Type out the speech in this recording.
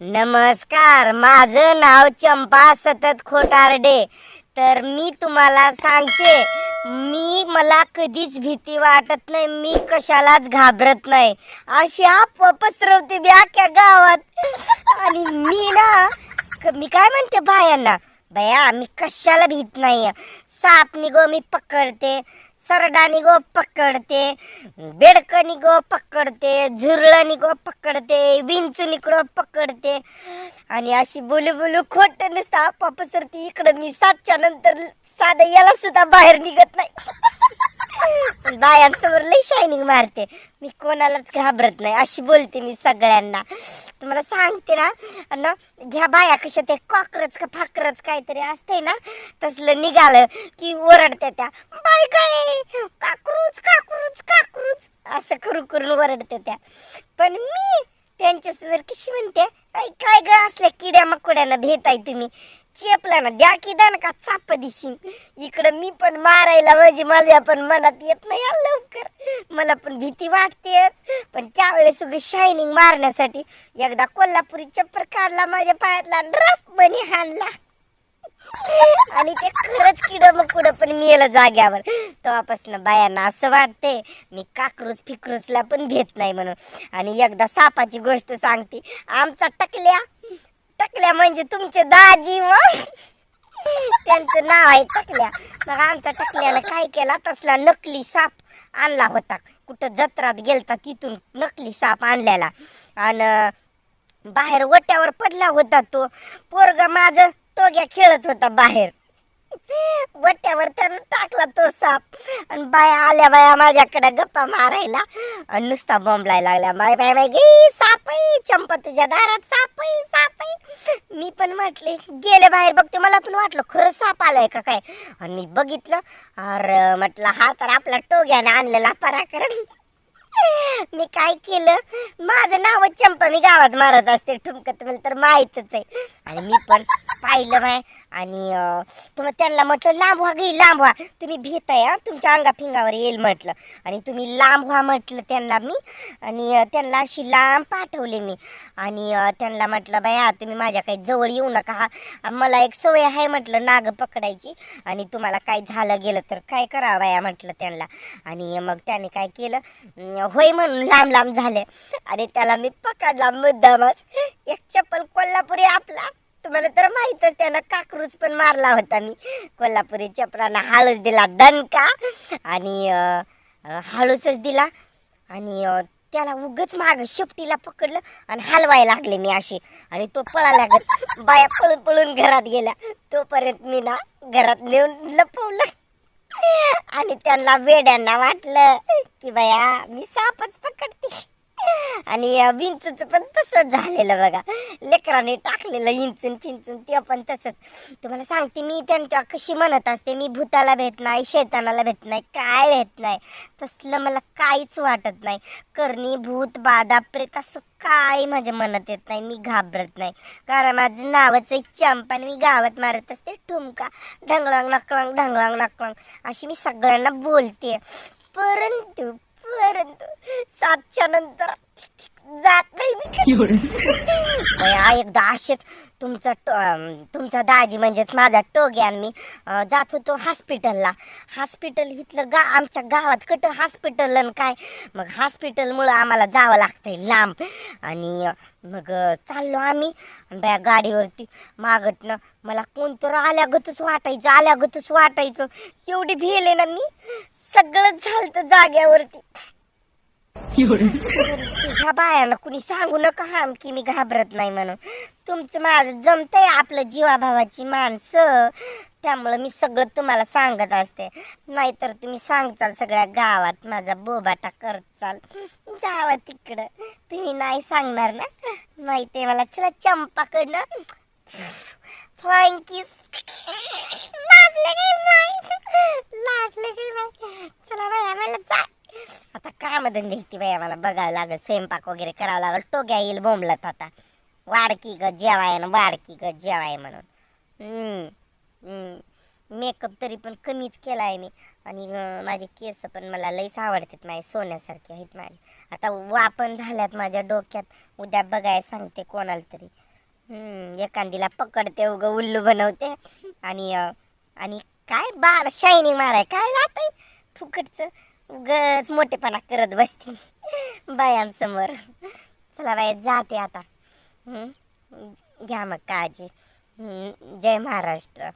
नमस्कार माझं नाव चंपा सतत खोटारडे. तर मी तुम्हाला सांगते मी मला कधीच भीती वाटत नाही मी कशालाच घाबरत नाही. अशी आप पसरवते मी अख्ख्या गावात. आणि मी ना क- मी काय म्हणते बायांना बया मी कशाला भीत नाही साप निगो मी पकडते. सरडानी गो पकडते बेडकनी गो पकडते झुरळणी गो पकडते विंचून इकडं पकडते. आणि अशी बोलू बोलू खोट नसतं आपाप सरती. इकडं मी सातच्या नंतर साधं याला सुद्धा बाहेर निघत नाही. बायांसमोर लई शायनिंग मारते. मी कोणालाच घाबरत नाही. अशी बोलते मी सगळ्यांना. तुम्हाला सांगते ना ना घ्या बाया कशा ते कॉकरच का फाकरच काहीतरी असते ना तसलं निघालं की ओरडते त्या. काय काय काकरूच काकरूच काकरूच. असं करू करून ओरडते त्या पण मी त्यांच्या कशी म्हणते काय ग असल्या किड्या मकोड्याला भेटाय तुम्ही. चेपला ना द्या की द्या ना का चाप दिशी इकडं मी पण मारायला म्हणजे मला पण मनात येत नाही लवकर. मला पण भीती वाटतेच. पण त्यावेळेस उगी शायनिंग मारण्यासाठी एकदा कोल्हापुरी चप्पर काढला माझ्या पायातला ड्रप बनी हाणला. आणि ते खरंच किड मग कुठं पण मेलं जाग्यावर. तेव्हापासून बायांना असं वाटते मी काकरूच फिक्रोचला पण भेट नाही म्हणून. आणि एकदा सापाची गोष्ट सांगते आमचा टकल्या टकल्या म्हणजे तुमचे दाजी व त्यांचं नाव आहे टकल्या. मग आमचा टकल्यानं काय केला तसला नकली साप आणला होता. कुठं जत्रात गेलता तिथून नकली साप आणलेला. आणि बाहेर वट्यावर पडला होता तो. पोरगा माझं टोग्या खेळत होता बाहेर. बट्ट्यावर त्यानं टाकला तो साप. आणि बाया आल्या बाया माझ्याकडे गप्पा मारायला. आणि नुसता बोंबलाय लागला बाय बाय बाय गे साप आहे चंपा तुझ्या दारात साप आहे साप आहे मी पण म्हटले गेले बाहेर बघते मला पण वाटलं खरं साप आलाय का काय? आणि मी बघितलं. अरे म्हटलं हा तर आपला टोग्याने आणलेला पराक्रम. मी काय केलं? माझं नाव चंपा मी गावात मारत असते. ठुमकत मला तर माहीतच आहे. आणि मी पण पाहिलं माय आणि तुम्हाला तुम्ही त्यांना म्हटलं लांब व्हा गे लांब व्हा. तुम्ही भीताय हा? तुमच्या अंगा फिंगावर येईल म्हटलं. आणि तुम्ही लांब व्हा म्हटलं त्यांना मी. आणि त्यांना अशी लांब पाठवले मी. आणि त्यांना म्हटलं बाया तुम्ही माझ्या काही जवळ येऊ नका हा. मला एक सवय आहे म्हटलं नाग पकडायची. आणि तुम्हाला काय झालं गेलं तर काय करावं बाया म्हटलं त्यांना. आणि मग त्याने काय केलं? होय म्हणून लांब लांब झाले. आणि त्याला मी पकडला मुद्दामच. एक चप्पल कोल्हापुरी आपला. तुम्हाला तर माहीतच त्यानं काकरूच पण मारला होता मी. कोल्हापुरी चपरानं हळूच दिला दणका. आणि हळूसच हळूचच दिला. आणि त्याला उगच माग शेपटीला पकडलं आणि हलवायला लागले मी अशी. आणि तो पळायला लागत बाया पळून पळून घरात गेल्या. तोपर्यंत मी ना घरात नेऊन लपवलं. आणि त्यांना वेड्यांना वाटलं की बाया मी सापच पकडते. आणि विंचूचं पण तसंच झालेलं बघा. लेकराने टाकलेलं इंचून फिंचून ते पण तसंच. तुम्हाला सांगते मी त्यांच्या कशी म्हणत असते मी भूताला भेट नाही शैतानाला भेट नाही काय भेट नाही. तसलं मला काहीच वाटत नाही. करणी भूत बाधा प्रेत असं काय माझ्या मनात येत नाही. मी घाबरत नाही. कारण माझं नावच आहे चंप आणि मी गावात मारत असते ठुमका. ढंगळांग नकळांग ढंगळांग नकळांग अशी मी सगळ्यांना बोलते. परंतु परंतु सातच्या नंतर जात नाही मी बया, एकदा असेच तुमचा तुमचा दाजी म्हणजेच माझा टोग्या आणि मी जात होतो हॉस्पिटलला हॉस्पिटल इथलं गा आमच्या गावात कट हॉस्पिटल आणि काय? मग हॉस्पिटलमुळं आम्हाला जावं लागतंय लांब. आणि मग चाललो आम्ही. बया गाडीवरती मागटनं मला कोणतं आल्यागतच वाटायचं आल्यागतच वाटायचं. एवढी भेले ना मी. सगळं झालं जाग्यावरती. तुझ्या बायाला कुणी सांगू नका हा की मी घाबरत नाही म्हणून. तुमचं माझं जमतंय आपलं जीवाभावाची माणसं. त्यामुळं मी सगळं तुम्हाला सांगत असते. नाहीतर तुम्ही सांगचाल सगळ्या गावात माझा बोबाटा करचाल. जावा तिकडं. तुम्ही नाही सांगणार ना? नाही ते मला चला चंपाकडनं थँक्यू लाजले काय माय लाजले काय माय चला बाया मला जा आता ती बाया मला बघावं लागेल स्वयंपाक वगैरे करावं लागेल. टोग्या येईल बोंबलत आता. वाडकी ग जेवाय ना वाडकी ग जेवाय म्हणून. मेकअप तरी पण कमीच केला आहे मी. आणि माझे केस पण मला लईच आवडतात माझे सोन्यासारखे आहेत माझे. आता वापन झाल्यात माझ्या डोक्यात. उद्या बघाय सांगते कोणाला तरी. एखादीला पकडते उग उल्लू बनवते. आणि आणि काय बार शायनिंग माराय काय जात फुकटचं. उगच मोठेपणा करत बसते. बायांसमोर. चला बाय जाते आता. घ्या मग काळजी. जय महाराष्ट्र.